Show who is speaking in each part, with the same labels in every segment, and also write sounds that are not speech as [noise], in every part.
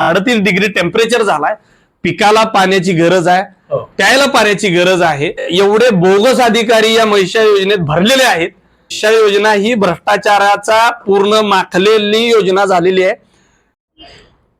Speaker 1: अडतीस degree temperature झालाय. पिकाला पाण्याची गरज आहे.
Speaker 2: हो.
Speaker 1: प्यायला पाण्याची गरज आहे. एवढे बोगस अधिकारी या महिषा योजनेत भरलेले आहेत. महिषा योजना ही भ्रष्टाचाराचा पूर्ण माखलेली योजना झालेली आहे.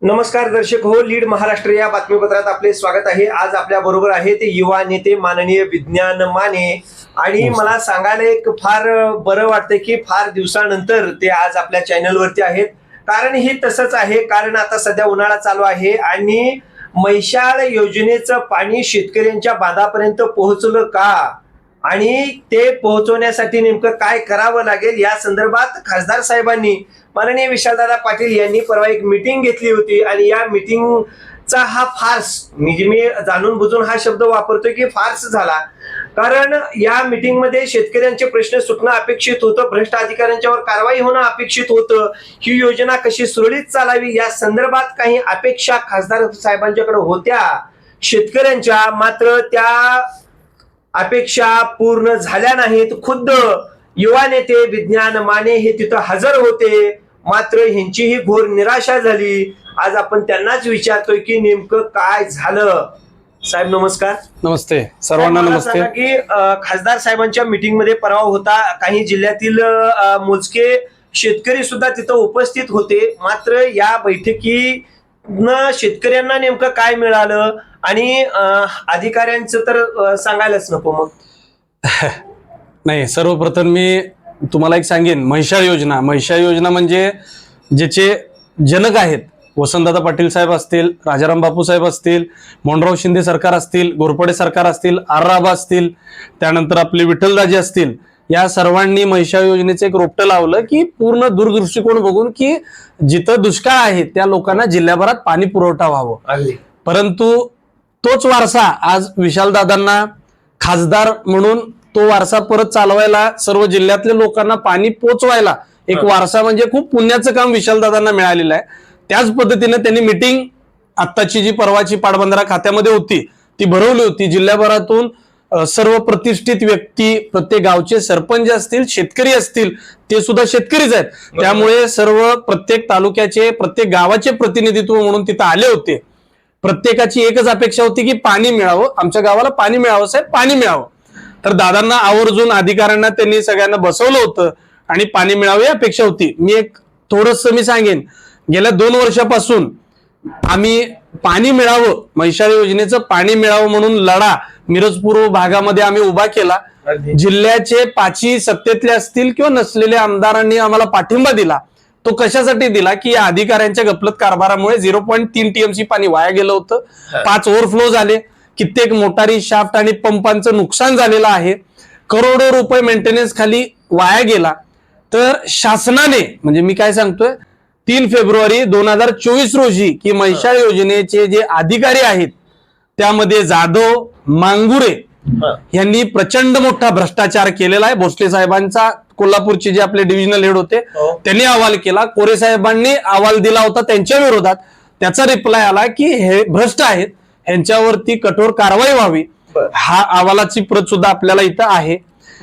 Speaker 2: नमस्कार दर्शक हो लीड महाराष्ट्र या बातमीपत्रात आपले स्वागत आहे. आज आपल्या बरोबर आहे ते युवा नेते माननीय विज्ञान माने. आणि मला सांगायला एक फार बरं वाटतं की फार दिवसानंतर ते आज आपल्या चॅनलवरती आहेत. कारण हे तसंच आहे कारण आता सध्या उन्हाळा चालू आहे आणि मैशाळ योजनेचं पाणी शेतकऱ्यांच्या बांधापर्यंत पोहोचलं का? आणि ते पोहोचवण्यासाठी नेमकं काय करावं लागेल? या संदर्भात खासदार साहेबांनी माननीय विशालदादा पाटील यांनी परवा एक मिटिंग घेतली होती आणि या चा हा फार्स म्हणजे मी जाणून बुजून हा शब्द वापरतोय की फार्स झाला. कारण या मीटिंगमध्ये शेतकऱ्यांचे प्रश्न सुटणं अपेक्षित होतं भ्रष्ट अधिकाऱ्यांच्यावर कारवाई होणं अपेक्षित होतं. ही योजना कशी सुरळीत चालावी या संदर्भात काही अपेक्षा खासदार साहेबांच्याकडे होत्या. शेतकऱ्यांच्या मात्र त्या अपेक्षा पूर्ण झाल्या नाहीत. खुद्द युवा नेते विज्ञान माने हे तिथं हजर होते. मात्र ह्यांची ही घोर निराशा झाली. आज आपण त्यांनाच विचारतोय की नेमकं काय झालं? साहेब नमस्कार.
Speaker 1: नमस्ते. सर्वांना नमस्ते.
Speaker 2: की खासदार साहेबांच्या मीटिंगमध्ये परवा होता. काही जिल्ह्यातील मोजके शेतकरी सुद्धा तिथं उपस्थित होते. मात्र या बैठकी न शेतकऱ्यांना नेमकं काय मिळालं? आणि अधिकाऱ्यांचं तर सांगायलाच नको मग. [laughs]
Speaker 1: नाही सर्वप्रथम मी तुम्हाला एक सांगेन म्हैशाळ योजना. म्हैशाळ योजना म्हणजे ज्याचे जनक आहेत वसंतदादा पाटील साहेब असतील राजाराम बापू साहेब असतील मोहनराव शिंदे सरकार असतील घोरपडे सरकार असतील आर्राबा असतील त्यानंतर आपले विठ्ठलदाजी असतील या सर्वांनी म्हैशाळ योजनेचं एक रोपटं लावलं की पूर्ण दूरदृष्टिकोन बघून की जिथं दुष्काळ आहे त्या लोकांना जिल्ह्याभरात पाणी पुरवठा व्हावं. परंतु तोच वारसा आज विशालदादांना खासदार म्हणून तो वारसा परत चालवायला सर्व जिल्ह्यातल्या लोकांना पाणी पोचवायला एक. वारसा म्हणजे खूप पुण्याचं काम विशालदादांना मिळालेलं आहे. त्याच पद्धतीने त्यांनी मिटिंग आत्ताची जी परवाची पाटबंधारा खात्यामध्ये होती ती भरवली होती. जिल्ह्याभरातून सर्व प्रतिष्ठित व्यक्ती प्रत्येक गावचे सरपंच असतील शेतकरी असतील ते सुद्धा शेतकरीच आहेत. त्यामुळे सर्व प्रत्येक तालुक्याचे प्रत्येक गावाचे प्रतिनिधित्व म्हणून तिथं आले होते. प्रत्येकाची एकच अपेक्षा होती की पाणी मिळावं. आमच्या गावाला पाणी मिळावं साहेब पाणी मिळावं. तर दादांना आवर्जून अधिकाऱ्यांना त्यांनी सगळ्यांना बसवलं होतं आणि पाणी मिळावं अपेक्षा होती. मी एक थोडस मी सांगेन. गेल्या दोन वर्षापासून आम्ही पाणी मिळावं म्हैशाळ योजनेचं पाणी मिळावं म्हणून लढा मिरज पूर्व भागामध्ये आम्ही उभा केला. जिल्ह्याचे पाचही सत्तेतले असतील किंवा नसलेल्या आमदारांनी आम्हाला पाठिंबा दिला तो कशासाठी दिला? की या अधिकाऱ्यांच्या गपलत कारभारामुळे झिरो पॉईंट तीन टीएमसी पाणी वाया गेलं होतं. पाच ओव्हरफ्लो झाले. कित्येक मोटारी शाफ्ट आणि पंपांचं नुकसान झालेलं आहे. करोडो रुपये मेंटेनन्स खाली वाया गेला. तर शासनाने म्हणजे मी काय सांगतोय तीन फेब्रुवारी दोन हजार चोवीस रोजी की म्हैशाळ योजनेचे जे अधिकारी आहेत त्यामध्ये जाधव मांगुरे. यांनी प्रचंड मोठा भ्रष्टाचार केलेला आहे. भोसले साहेबांचा कोल्हापूरचे जे आपले डिव्हिजनल हेड होते
Speaker 2: हो.
Speaker 1: त्यांनी अहवाल केला. कोरे साहेबांनी अहवाल दिला होता त्यांच्या विरोधात. त्याचा रिप्लाय आला की हे भ्रष्ट आहेत. यांच्यावरती कठोर कारवाई व्हावी. हा अहवालाची प्रत सुद्धा आपल्याला इथं आहे.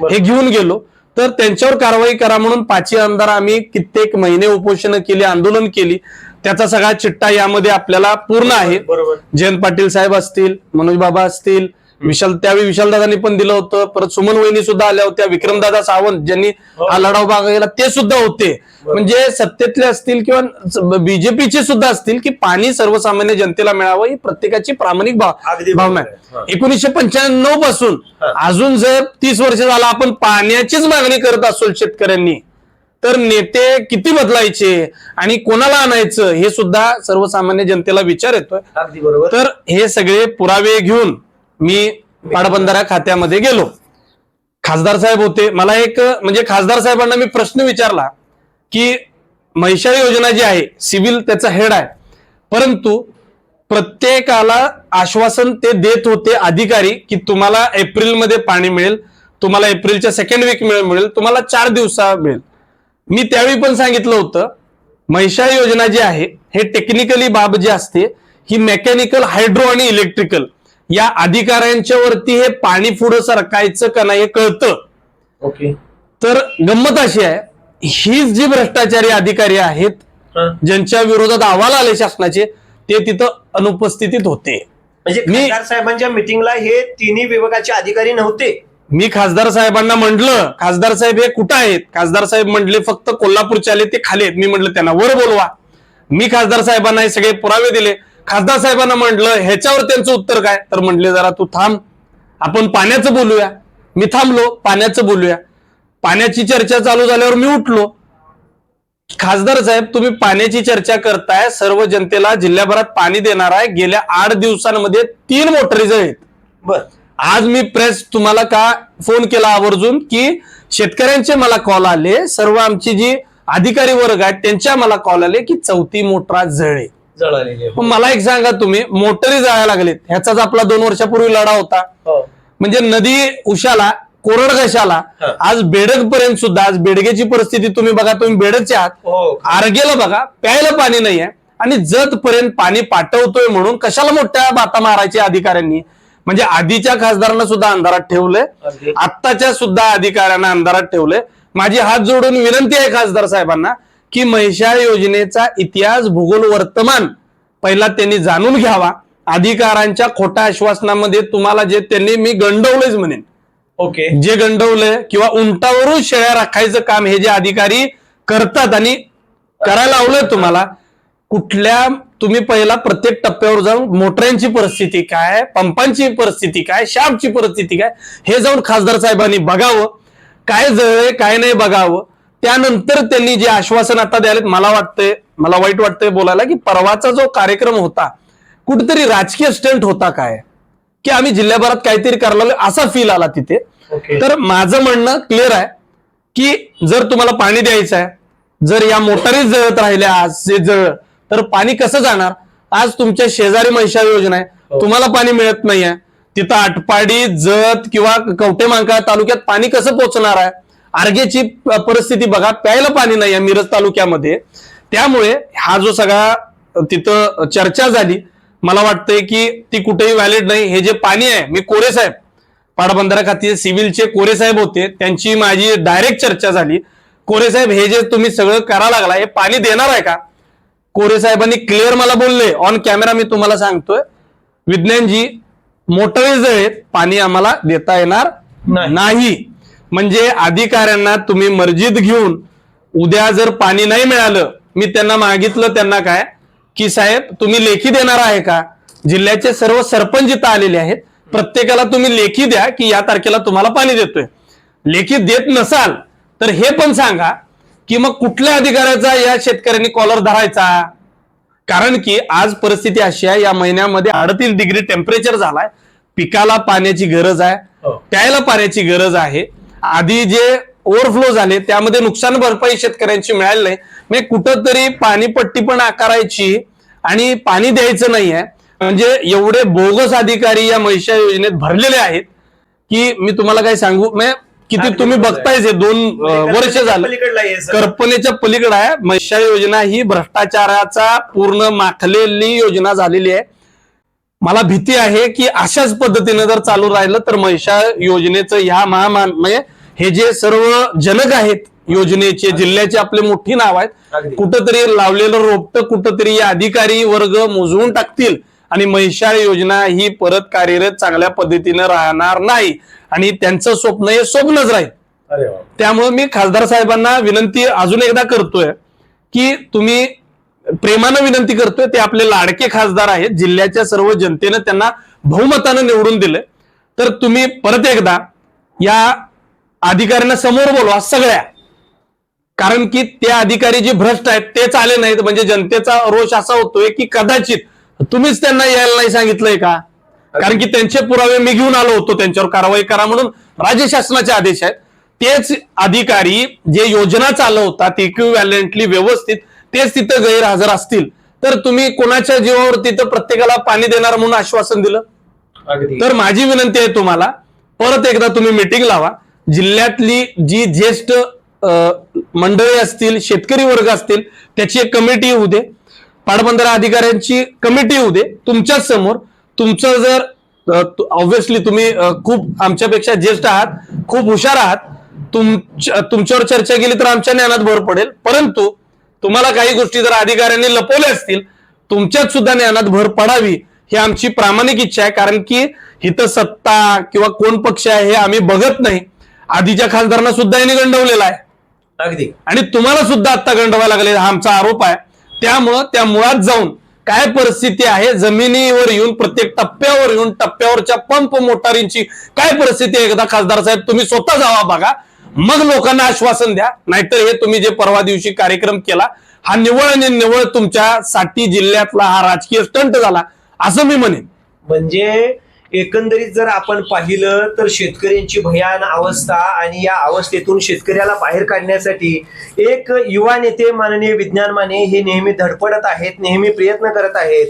Speaker 1: हे घेऊन गेलो. तर त्यांच्यावर कारवाई करा म्हणून पाचही आमदार आम्ही कित्येक महिने उपोषण केली आंदोलन केली. त्याचा सगळा चिट्टा यामध्ये आपल्याला पूर्ण आहे.
Speaker 2: बरोबर
Speaker 1: जयंत पाटील साहेब असतील मनोज बाबा असतील विशाल त्यावेळी विशालदादांनी पण दिलं होतं. परत सुमन वहिनी सुद्धा आल्या होत्या. विक्रमदादा सावंत ज्यांनी
Speaker 2: हो.
Speaker 1: हा लढाव भाग ते सुद्धा होते. म्हणजे सत्तेतले असतील किंवा बीजेपीचे सुद्धा असतील की पाणी सर्वसामान्य जनतेला मिळावं ही प्रत्येकाची प्रामाणिक भावना
Speaker 2: आहे.
Speaker 1: एकोणीसशे
Speaker 2: पंच्याण्णवपासून.
Speaker 1: अजून जर तीस वर्ष झाला आपण पाण्याचीच मागणी करत असो शेतकऱ्यांनी तर नेते किती बदलायचे आणि कोणाला आणायचं हे सुद्धा सर्वसामान्य जनतेला विचार येतोय. तर हे सगळे पुरावे घेऊन मी पाटबंधारा खात्यामध्ये गेलो. खासदार साहेब होते. मला एक म्हणजे खासदार साहेबांना मी प्रश्न विचारला की म्हैशाळ योजना जी आहे सिव्हिल त्याचा हेड आहे. परंतु प्रत्येकाला आश्वासन ते देत होते अधिकारी की तुम्हाला एप्रिलमध्ये पाणी मिळेल तुम्हाला एप्रिलच्या सेकंड वीक मिळेल तुम्हाला चार दिवसा मिळेल. मी त्यावेळी पण सांगितलं होतं म्हैशाळ योजना जी आहे हे टेक्निकली बाब जी असते ही मेकॅनिकल हायड्रो आणि इलेक्ट्रिकल या अधिकाऱ्यांच्या वरती हे पाणी पुढं सरकायचं का नाही हे कळतं.
Speaker 2: ओके.
Speaker 1: तर गंमत अशी आहे हीच जी भ्रष्टाचारी अधिकारी आहेत. ज्यांच्या विरोधात अहवाल आले शासनाचे ते तिथं अनुपस्थितीत होते.
Speaker 2: म्हणजे
Speaker 1: मी-
Speaker 2: खासदार साहेबांच्या मिटिंगला हे तिन्ही विभागाचे अधिकारी नव्हते?
Speaker 1: मी खासदार साहेबांना म्हटलं खासदार साहेब हे कुठं आहेत? खासदार साहेब म्हटले फक्त कोल्हापूरचे आले ते खाली आहेत. मी म्हटलं त्यांना वर बोलवा. मी खासदार साहेबांना हे सगळे पुरावे दिले. खासदार साहेबांना म्हटलं ह्याच्यावर त्यांचं उत्तर काय? तर म्हटले जरा तू थांब. आपण पाण्याचं बोलूया. मी थांबलो पाण्याचं बोलूया. पाण्याची चर्चा चालू झाल्यावर मी उठलो. खासदार साहेब तुम्ही पाण्याची चर्चा करताय सर्व जनतेला जिल्ह्याभरात पाणी देणार आहे. गेल्या आठ दिवसांमध्ये तीन मोटरीज आहेत.
Speaker 2: बर.
Speaker 1: आज मी प्रेस तुम्हाला का फोन केला आवर्जून? की शेतकऱ्यांचे मला कॉल आले. सर्व आमची जी अधिकारी वर्ग आहेत त्यांच्या मला कॉल आले की चौथी मोटरा जळे
Speaker 2: जळालेले
Speaker 1: मला एक सांगा तुम्ही मोटरी जायला लागलेत. ह्याचाच आपला दोन वर्षापूर्वी लढा होता.
Speaker 2: हो.
Speaker 1: म्हणजे नदी उशाला कोरड कशाला
Speaker 2: हा.
Speaker 1: आज बेडक पर्यंत सुद्धा आज बेडगेची परिस्थिती तुम्ही बघा तुम्ही बेडकचे आहात.
Speaker 2: हो.
Speaker 1: आरगेला बघा प्यायला पाणी नाहीये आणि जत पर्यंत पाणी पाठवतोय म्हणून कशाला मोठ्या बाता मारायच्या अधिकाऱ्यांनी? म्हणजे आधीच्या खासदारांना सुद्धा अंधारात ठेवलंय
Speaker 2: अगदी.
Speaker 1: आत्ताच्या सुद्धा अधिकाऱ्यांना अंधारात ठेवलंय. माझी हात जोडून विनंती आहे खासदार साहेबांना की म्हैशाळ योजनेचा इतिहास भूगोल वर्तमान. पहिला त्यांनी जाणून घ्यावा. अधिकारांच्या खोट्या आश्वासनामध्ये तुम्हाला जे त्यांनी मी गंडवलंच म्हणेन.
Speaker 2: ओके.
Speaker 1: जे गंडवलंय किंवा उंटावरून शेळ्या राखायचं काम हे जे अधिकारी करतात आणि करायला लावलंय तुम्हाला कुठल्या तुम्ही पहिला प्रत्येक टप्प्यावर जाऊन मोटरांची परिस्थिती काय पंपांची परिस्थिती काय शापची परिस्थिती काय हे जाऊन खासदार साहेबांनी बघावं. काय जळलंय काय नाही बघावं. त्यानंतर त्यांनी जे आश्वासन आता द्यायला मला वाटतंय मला वाईट वाटतंय बोलायला की परवाचा जो कार्यक्रम होता कुठेतरी राजकीय स्टंट होता काय? की आम्ही जिल्ह्याभरात काहीतरी करायला असा फील आला तिथे.
Speaker 2: ओके
Speaker 1: तर माझं म्हणणं क्लिअर आहे की जर तुम्हाला पाणी द्यायचं आहे जर या मोटारीच जळत राहिल्या आज जे जळ तर पाणी कसं जाणार? आज तुमच्या शेजारी म्हैशाळ योजना आहे.
Speaker 2: हो.
Speaker 1: तुम्हाला पाणी मिळत नाहीये. तिथं आटपाडी जत किंवा कवठेमांकाळ तालुक्यात पाणी कसं पोहोचणार आहे? आर्गेची परिस्थिती बघा प्यायला पाणी नाही आहे मिरज तालुक्यामध्ये. त्यामुळे हा जो सगळा तिथं चर्चा झाली मला वाटतंय की ती कुठेही व्हॅलिड नाही. हे जे पाणी आहे मी कोरे साहेब पाटबंधारा खाती सिव्हिलचे कोरे साहेब होते त्यांची माझी डायरेक्ट चर्चा झाली. कोरे साहेब हे जे तुम्ही सगळं करा लागला हे पाणी देणार आहे का? कोरे साहेबांनी क्लिअर मला बोलले. ऑन कॅमेरा मी तुम्हाला सांगतोय. विज्ञानजी मोटरीज आहेत पाणी आम्हाला देता येणार
Speaker 2: नाही.
Speaker 1: म्हणजे अधिकाऱ्यांना तुम्ही मर्जीत घेऊन उद्या जर पाणी नाही मिळालं मी त्यांना मागितलं त्यांना काय? की साहेब तुम्ही लेखी देणार आहे का? जिल्ह्याचे सर्व सरपंच इथं आलेले आहेत. प्रत्येकाला तुम्ही लेखी द्या की या तारखेला तुम्हाला पाणी देतोय. लेखी देत नसाल तर हे पण सांगा की मग कुठल्या अधिकाऱ्याचा या शेतकऱ्यांनी कॉलर धरायचा? कारण की आज परिस्थिती अशी आहे या महिन्यामध्ये अडतीस डिग्री टेम्परेचर झालाय. पिकाला पाण्याची गरज आहे.
Speaker 2: हो.
Speaker 1: प्यायला पाण्याची गरज आहे. आधी जे ओव्हरफ्लो झाले त्यामध्ये नुकसान भरपाई शेतकऱ्यांची मिळाली नाही. म्हणजे कुठंतरी पाणीपट्टी पण आकारायची आणि पाणी द्यायचं नाहीये. म्हणजे एवढे बोगस अधिकारी या म्हैशा योजनेत भरलेले आहेत की मी तुम्हाला काय सांगू म्हणजे किती तुम्ही बघतायच हे दोन वर्ष झालं. कल्पनेच्या पलीकडे आहे. म्हैशा योजना ही भ्रष्टाचाराचा पूर्ण माखलेली योजना झालेली आहे. मला भीती आहे की अशाच पद्धतीने जर चालू राहिलं तर म्हैशा योजनेचं ह्या महामान म्हणजे हे जे सर्व जनक आहेत योजनेचे जिल्ह्याचे आपले मोठी नाव आहेत. कुठंतरी लावलेलं रोपट कुठंतरी या अधिकारी वर्ग मोजवून टाकतील आणि म्हैशाळ योजना ही परत कार्यरत चांगल्या पद्धतीनं राहणार नाही आणि त्यांचं स्वप्न हे स्वप्नच राहील. त्यामुळे मी खासदार साहेबांना विनंती अजून एकदा करतोय की तुम्ही प्रेमानं विनंती करतोय ते आपले लाडके खासदार आहेत. जिल्ह्याच्या सर्व जनतेनं त्यांना बहुमतानं निवडून दिलं तर तुम्ही परत एकदा या अधिकाऱ्यांना समोर बोलवा सगळ्या. कारण की ते अधिकारी जे भ्रष्ट आहेत तेच आले नाहीत. म्हणजे जनतेचा रोष असा होतोय की कदाचित तुम्हीच त्यांना यायला नाही सांगितलंय का? कारण की त्यांचे पुरावे मी घेऊन आलो होतो त्यांच्यावर कारवाई करा म्हणून राज्य शासनाचे आदेश आहेत. तेच अधिकारी जे योजना चालवतात इक्विव्हॅलेंटली व्यवस्थित तेच तिथं गैरहजर असतील. तर तुम्ही कोणाच्या जीवावर तिथं प्रत्येकाला पाणी देणार म्हणून आश्वासन दिलं? तर माझी विनंती आहे तुम्हाला परत एकदा तुम्ही मिटिंग लावा. जिल्ह्यातली जी ज्येष्ठ मंडळी असतील शेतकरी वर्ग असतील त्याची एक कमिटी होऊ दे. पाटबंधारा अधिकाऱ्यांची कमिटी होऊ दे. तुमच्याच समोर तुमचं जर ऑब्व्हियसली तुम्ही खूप आमच्यापेक्षा ज्येष्ठ आहात खूप हुशार आहात तुमच्या तुमच्यावर चर्चा केली तर आमच्या ज्ञानात भर पडेल. परंतु तुम्हाला काही गोष्टी जर अधिकाऱ्यांनी लपवल्या असतील तुमच्यात सुद्धा ज्ञानात भर पडावी ही आमची प्रामाणिक इच्छा आहे. कारण की इथं सत्ता किंवा कोण पक्ष आहे हे आम्ही बघत नाही. आधीच्या खासदारांना सुद्धा यांनी गंडवलेला आहे.
Speaker 2: अगदी.
Speaker 1: आणि तुम्हाला सुद्धा आता गंडवा लागले हा आमचा आरोप आहे. त्यामुळं त्या मुळात जाऊन काय परिस्थिती आहे जमिनीवर येऊन प्रत्येक टप्प्यावर येऊन टप्प्यावरच्या पंप मोटारींची काय परिस्थिती आहे? एकदा खासदार साहेब तुम्ही स्वतः जावा बघा. मग लोकांना आश्वासन द्या. नाहीतर हे तुम्ही जे परवा दिवशी कार्यक्रम केला हा निवळ आणि निवळ तुमच्यासाठी जिल्ह्यातला हा राजकीय स्टंट झाला असं मी म्हणेन.
Speaker 2: म्हणजे एकंदरीत जर आपण पाहिलं तर शेतकऱ्यांची भयान अवस्था आणि या अवस्थेतून शेतकऱ्याला बाहेर काढण्यासाठी एक युवा नेते माननीय विज्ञान माने हे नेहमी धडपडत आहेत नेहमी प्रयत्न करत आहेत.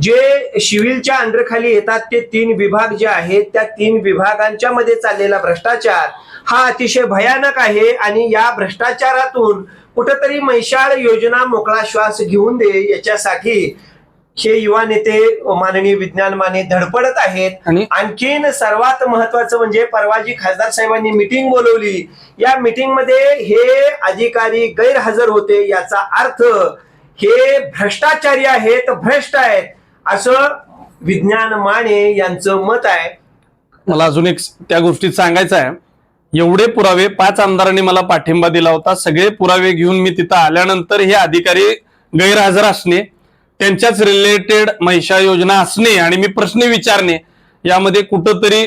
Speaker 2: जे शिविलच्या अंडरखाली येतात ते तीन विभाग जे आहेत त्या तीन विभागांच्या मध्ये चाललेला भ्रष्टाचार हा अतिशय भयानक आहे आणि या भ्रष्टाचारातून कुठंतरी मैशाळ योजना मोकळा श्वास घेऊन दे याच्यासाठी हे युवा नेते माननीय विज्ञान माने धडपडत आहेत.
Speaker 1: आणि-
Speaker 2: आणखीन सर्वात महत्वाचं म्हणजे परवा जी खासदार साहेबांनी मिटिंग बोलवली. या मिटिंगमध्ये हे अधिकारी गैरहजर होते याचा अर्थ हे भ्रष्टाचारी आहेत भ्रष्ट आहेत असं विज्ञान माने यांचं मत आहे.
Speaker 1: मला अजून एक त्या गोष्टीत सांगायचं आहे. एवढे पुरावे पाच आमदारांनी मला पाठिंबा दिला होता. सगळे पुरावे घेऊन मी तिथं आल्यानंतर हे अधिकारी गैरहजर असणे त्यांच्याच रिलेटेड महिषा योजना असणे आणि मी प्रश्न विचारणे यामध्ये कुठंतरी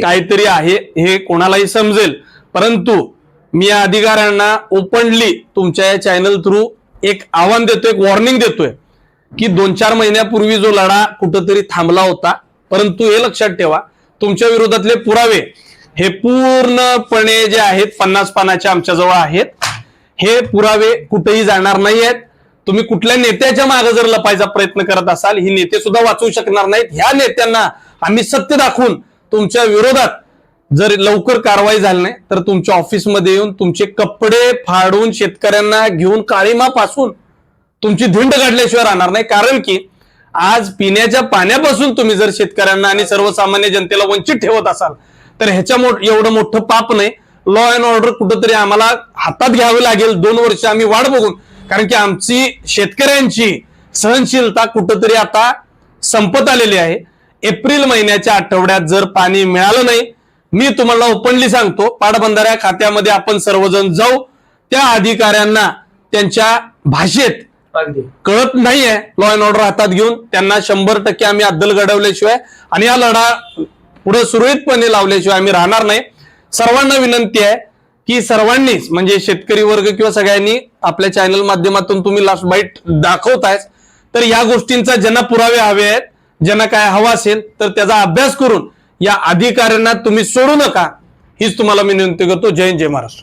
Speaker 1: काहीतरी आहे हे कोणालाही समजेल. परंतु मी या अधिकाऱ्यांना ओपनली तुमच्या या चॅनल थ्रू एक आव्हान देतोय एक वॉर्निंग देतोय की दोन चार महिन्यापूर्वी जो लढा कुठंतरी थांबला होता परंतु हे लक्षात ठेवा तुमच्या विरोधातले पुरावे हे पूर्णपणे जे आहेत पन्नास पानाचे आमच्याजवळ आहेत. हे पुरावे कुठेही जाणार नाही आहेत तुम्ही कुठल्या नेत्याच्या मागे जर लपायचा प्रयत्न करत असाल ही नेते सुद्धा वाचवू शकणार नाहीत. ह्या नेत्यांना आम्ही सत्य दाखवून तुमच्या विरोधात जर लवकर कारवाई झाली नाही तर तुमच्या ऑफिसमध्ये येऊन तुमचे कपडे फाडून शेतकऱ्यांना घेऊन काळीमा पासून तुमची धिंड काढल्याशिवाय राहणार नाही. कारण की आज पिण्याच्या पाण्यापासून तुम्ही जर शेतकऱ्यांना आणि सर्वसामान्य जनतेला वंचित ठेवत असाल तर ह्याच्या एवढं मोठं पाप नाही. लॉ अँड ऑर्डर कुठंतरी आम्हाला हातात घ्यावे लागेल. दोन वर्ष आम्ही वाट बघून कारण की आमची शेतकऱ्यांची सहनशीलता कुठंतरी आता संपत आलेली आहे. एप्रिल महिन्याच्या आठवड्यात जर पाणी मिळालं नाही मी तुम्हाला ओपनली सांगतो पाटबंधाऱ्या खात्यामध्ये आपण सर्वजण जाऊ त्या अधिकाऱ्यांना त्यांच्या भाषेत कळत नाहीये. लॉ अँड ऑर्डर हातात घेऊन त्यांना शंभर टक्के आम्ही अद्दल घडवल्याशिवाय आणि हा लढा पुढे सुरळीतपणे लावल्याशिवाय आम्ही राहणार नाही. सर्वांना विनंती आहे की सर्वांनीच म्हणजे शेतकरी वर्ग किंवा सगळ्यांनी आपल्या चॅनल माध्यमातून तुम्ही लास्ट बाईट दाखवताय तर या गोष्टींचा ज्यांना पुरावे हवे आहेत ज्यांना काय हवं असेल तर त्याचा अभ्यास करून या अधिकाऱ्यांना तुम्ही सोडू नका हीच तुम्हाला मी विनंती करतो. जय जय महाराष्ट्र.